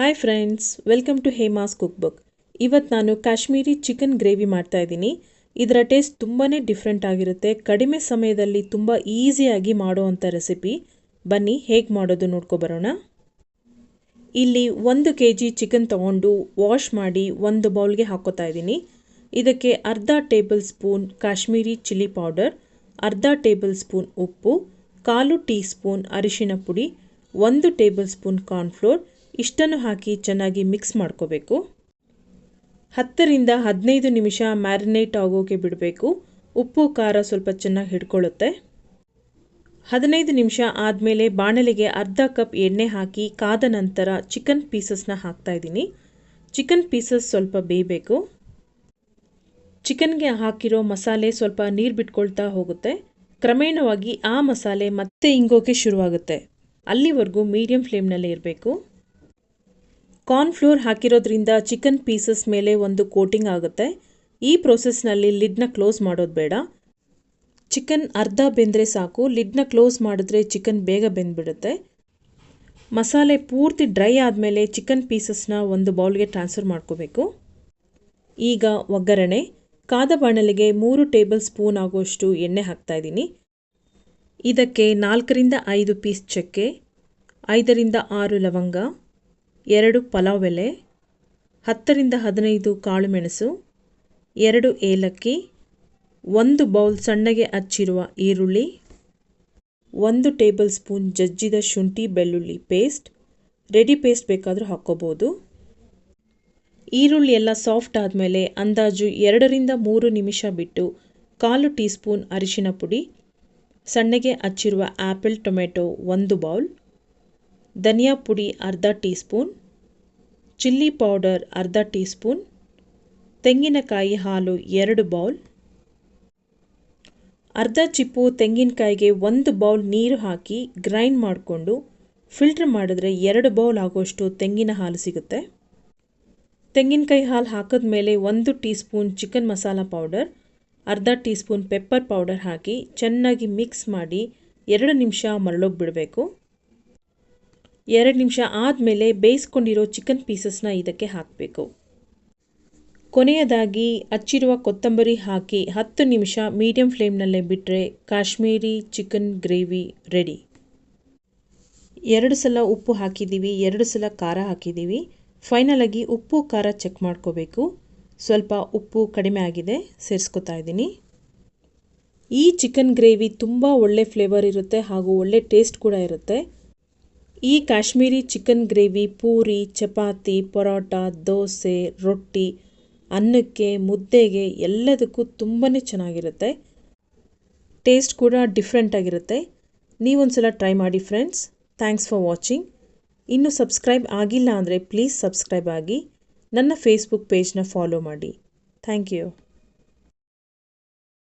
Hi friends welcome to Hema's cook book ಇವತ್ತು ನಾನು Kashmiri chicken gravy ಮಾಡ್ತಾ ಇದ್ದೀನಿ. ಇದರ ಟೇಸ್ಟ್ ತುಂಬಾ ಡಿಫ್ರೆಂಟ್ ಆಗಿರುತ್ತೆ. ಕಡಿಮೆ ಸಮಯದಲ್ಲಿ ತುಂಬ ಈಸಿಯಾಗಿ ಮಾಡುವಂಥ ರೆಸಿಪಿ ಬನ್ನಿ, ಹೇಗೆ ಮಾಡೋದು ನೋಡ್ಕೊಬರೋಣ ಇಲ್ಲಿ ಒಂದು ಕೆ ಜಿ ಚಿಕನ್ ತೊಗೊಂಡು ವಾಶ್ ಮಾಡಿ ಒಂದು ಬೌಲ್ಗೆ ಹಾಕೋತಾ ಇದ್ದೀನಿ. ಇದಕ್ಕೆ ಅರ್ಧ tablespoon Kashmiri chilli powder ಅರ್ಧ ಟೇಬಲ್ ಸ್ಪೂನ್ ಉಪ್ಪು, ಕಾಲು ಟೀ ಸ್ಪೂನ್ ಅರಿಶಿನ ಪುಡಿ, ಒಂದು ಟೇಬಲ್ ಸ್ಪೂನ್ ಕಾರ್ನ್ಫ್ಲೋರ್ ಇಷ್ಟನ್ನು ಹಾಕಿ ಚೆನ್ನಾಗಿ ಮಿಕ್ಸ್ ಮಾಡ್ಕೋಬೇಕು. ಹತ್ತರಿಂದ ಹದಿನೈದು ನಿಮಿಷ ಮ್ಯಾರಿನೇಟ್ ಆಗೋಕೆ ಬಿಡಬೇಕು. ಉಪ್ಪು, ಖಾರ ಸ್ವಲ್ಪ ಚೆನ್ನಾಗಿ ಹಿಡ್ಕೊಳ್ಳುತ್ತೆ. ಹದಿನೈದು ನಿಮಿಷ ಆದಮೇಲೆ ಬಾಣಲೆಗೆ ಅರ್ಧ ಕಪ್ ಎಣ್ಣೆ ಹಾಕಿ ಕಾದ ನಂತರ ಚಿಕನ್ ಪೀಸಸ್ನ ಹಾಕ್ತಾ ಇದ್ದೀನಿ. ಚಿಕನ್ ಪೀಸಸ್ ಸ್ವಲ್ಪ ಬೇಯಬೇಕು. ಚಿಕನ್ಗೆ ಹಾಕಿರೋ ಮಸಾಲೆ ಸ್ವಲ್ಪ ನೀರು ಬಿಟ್ಕೊಳ್ತಾ ಹೋಗುತ್ತೆ. ಕ್ರಮೇಣವಾಗಿ ಆ ಮಸಾಲೆ ಮತ್ತೆ ಇಂಗೋಕೆ ಶುರುವಾಗುತ್ತೆ. ಅಲ್ಲಿವರೆಗೂ ಮೀಡಿಯಂ ಫ್ಲೇಮ್ನಲ್ಲೇ ಇರಬೇಕು. ಕಾರ್ನ್ಫ್ಲೋರ್ ಹಾಕಿರೋದ್ರಿಂದ ಚಿಕನ್ ಪೀಸಸ್ ಮೇಲೆ ಒಂದು ಕೋಟಿಂಗ್ ಆಗುತ್ತೆ. ಈ ಪ್ರೋಸೆಸ್ನಲ್ಲಿ ಲಿಡ್ನ ಕ್ಲೋಸ್ ಮಾಡೋದು ಬೇಡ. ಚಿಕನ್ ಅರ್ಧ ಬೆಂದರೆ ಸಾಕು. ಲಿಡ್ನ ಕ್ಲೋಸ್ ಮಾಡಿದ್ರೆ ಚಿಕನ್ ಬೇಗ ಬೆಂದ್ಬಿಡುತ್ತೆ. ಮಸಾಲೆ ಪೂರ್ತಿ ಡ್ರೈ ಆದಮೇಲೆ ಚಿಕನ್ ಪೀಸಸ್ನ ಒಂದು ಬೌಲ್ಗೆ ಟ್ರಾನ್ಸ್ಫರ್ ಮಾಡ್ಕೋಬೇಕು. ಈಗ ಒಗ್ಗರಣೆ. ಕಾದ ಬಾಣಲೆಗೆ ಮೂರು ಟೇಬಲ್ ಸ್ಪೂನ್ ಆಗುವಷ್ಟು ಎಣ್ಣೆ ಹಾಕ್ತಾಯಿದ್ದೀನಿ ಇದಕ್ಕೆ ನಾಲ್ಕರಿಂದ ಐದು ಪೀಸ್ ಚಕ್ಕೆ, ಐದರಿಂದ ಆರು ಲವಂಗ ಎರಡು ಪಲಾವ್ ಎಲೆ ಹತ್ತರಿಂದ ಹದಿನೈದು ಕಾಳುಮೆಣಸು, ಎರಡು ಏಲಕ್ಕಿ, ಒಂದು ಬೌಲ್ ಸಣ್ಣಗೆ ಹಚ್ಚಿರುವ ಈರುಳ್ಳಿ, ಒಂದು ಟೇಬಲ್ ಸ್ಪೂನ್ ಜಜ್ಜಿದ ಶುಂಠಿ ಬೆಳ್ಳುಳ್ಳಿ ಪೇಸ್ಟ್, ರೆಡಿ ಪೇಸ್ಟ್ ಬೇಕಾದರೂ ಹಾಕ್ಕೋಬೋದು. ಈರುಳ್ಳಿ ಎಲ್ಲ ಸಾಫ್ಟ್ ಆದಮೇಲೆ ಅಂದಾಜು ಎರಡರಿಂದ ಮೂರು ನಿಮಿಷ ಬಿಟ್ಟು ಕಾಲು ಟೀ ಸ್ಪೂನ್ ಅರಿಶಿನ ಪುಡಿ, ಸಣ್ಣಗೆ ಹಚ್ಚಿರುವ ಆ್ಯಪಲ್ ಟೊಮೆಟೊ ಒಂದು ಬೌಲ್ ಧನಿಯಾ ಪುಡಿ ಅರ್ಧ ಟೀ ಸ್ಪೂನ್ ಚಿಲ್ಲಿ ಪೌಡರ್ ಅರ್ಧ ಟೀ ಸ್ಪೂನ್ ತೆಂಗಿನಕಾಯಿ ಹಾಲು ಎರಡು ಬೌಲ್, ಅರ್ಧ ಚಿಪ್ಪು ತೆಂಗಿನಕಾಯಿಗೆ ಒಂದು ಬೌಲ್ ನೀರು ಹಾಕಿ ಗ್ರೈಂಡ್ ಮಾಡಿಕೊಂಡು ಫಿಲ್ಟ್ರ್ ಮಾಡಿದ್ರೆ ಎರಡು ಬೌಲ್ ಆಗೋಷ್ಟು ತೆಂಗಿನ ಹಾಲು ಸಿಗುತ್ತೆ. ತೆಂಗಿನಕಾಯಿ ಹಾಲು ಹಾಕಿದ್ಮೇಲೆ ಒಂದು tea spoon chicken masala powder, ಅರ್ಧ ಟೀ ಸ್ಪೂನ್ ಪೆಪ್ಪರ್ ಪೌಡರ್ ಹಾಕಿ ಚೆನ್ನಾಗಿ ಮಿಕ್ಸ್ ಮಾಡಿ ಎರಡು ನಿಮಿಷ ಮರಳೋಗಿ ಬಿಡಬೇಕು ಎರಡು ನಿಮಿಷ ಆದಮೇಲೆ ಬೇಯಿಸ್ಕೊಂಡಿರೋ ಚಿಕನ್ ಪೀಸಸ್ನ ಇದಕ್ಕೆ ಹಾಕಬೇಕು. ಕೊನೆಯದಾಗಿ ಹಚ್ಚಿರುವ ಕೊತ್ತಂಬರಿ ಹಾಕಿ ಹತ್ತು ನಿಮಿಷ ಮೀಡಿಯಂ ಫ್ಲೇಮ್ನಲ್ಲೇ ಬಿಟ್ಟರೆ ಕಾಶ್ಮೀರಿ ಚಿಕನ್ ಗ್ರೇವಿ ರೆಡಿ ಎರಡು ಸಲ ಉಪ್ಪು ಹಾಕಿದ್ದೀವಿ, ಎರಡು ಸಲ ಖಾರ ಹಾಕಿದ್ದೀವಿ. ಫೈನಲಾಗಿ ಉಪ್ಪು, ಖಾರ ಚೆಕ್ ಮಾಡ್ಕೋಬೇಕು. ಸ್ವಲ್ಪ ಉಪ್ಪು ಕಡಿಮೆ ಆಗಿದೆ, ಸೇರಿಸ್ಕೊತಾ ಇದ್ದೀನಿ. ಈ ಚಿಕನ್ ಗ್ರೇವಿ ತುಂಬ ಒಳ್ಳೆ ಫ್ಲೇವರ್ ಇರುತ್ತೆ ಹಾಗೂ ಒಳ್ಳೆ ಟೇಸ್ಟ್ ಕೂಡ ಇರುತ್ತೆ. ಈ ಕಾಶ್ಮೀರಿ ಚಿಕನ್ ಗ್ರೇವಿ, ಪೂರಿ, ಚಪಾತಿ, ಪರೋಟ, ದೋಸೆ, ರೊಟ್ಟಿ, ಅನ್ನಕ್ಕೆ, ಮುದ್ದೆಗೆ ಎಲ್ಲದಕ್ಕೂ ತುಂಬಾ ಚೆನ್ನಾಗಿರುತ್ತೆ. ಟೇಸ್ಟ್ ಕೂಡ ಡಿಫ್ರೆಂಟಾಗಿರುತ್ತೆ ನೀವೊಂದು ಸಲ ಟ್ರೈ ಮಾಡಿ ಫ್ರೆಂಡ್ಸ್ ಥ್ಯಾಂಕ್ಸ್ ಫಾರ್ ವಾಚಿಂಗ್ ಇನ್ನು ಸಬ್ಸ್ಕ್ರೈಬ್ ಆಗಿಲ್ಲ ಅಂದರೆ ಪ್ಲೀಸ್ ಸಬ್ಸ್ಕ್ರೈಬ್ ಆಗಿ. ನನ್ನ ಫೇಸ್ಬುಕ್ ಪೇಜ್ನ ಫಾಲೋ ಮಾಡಿ. Thank you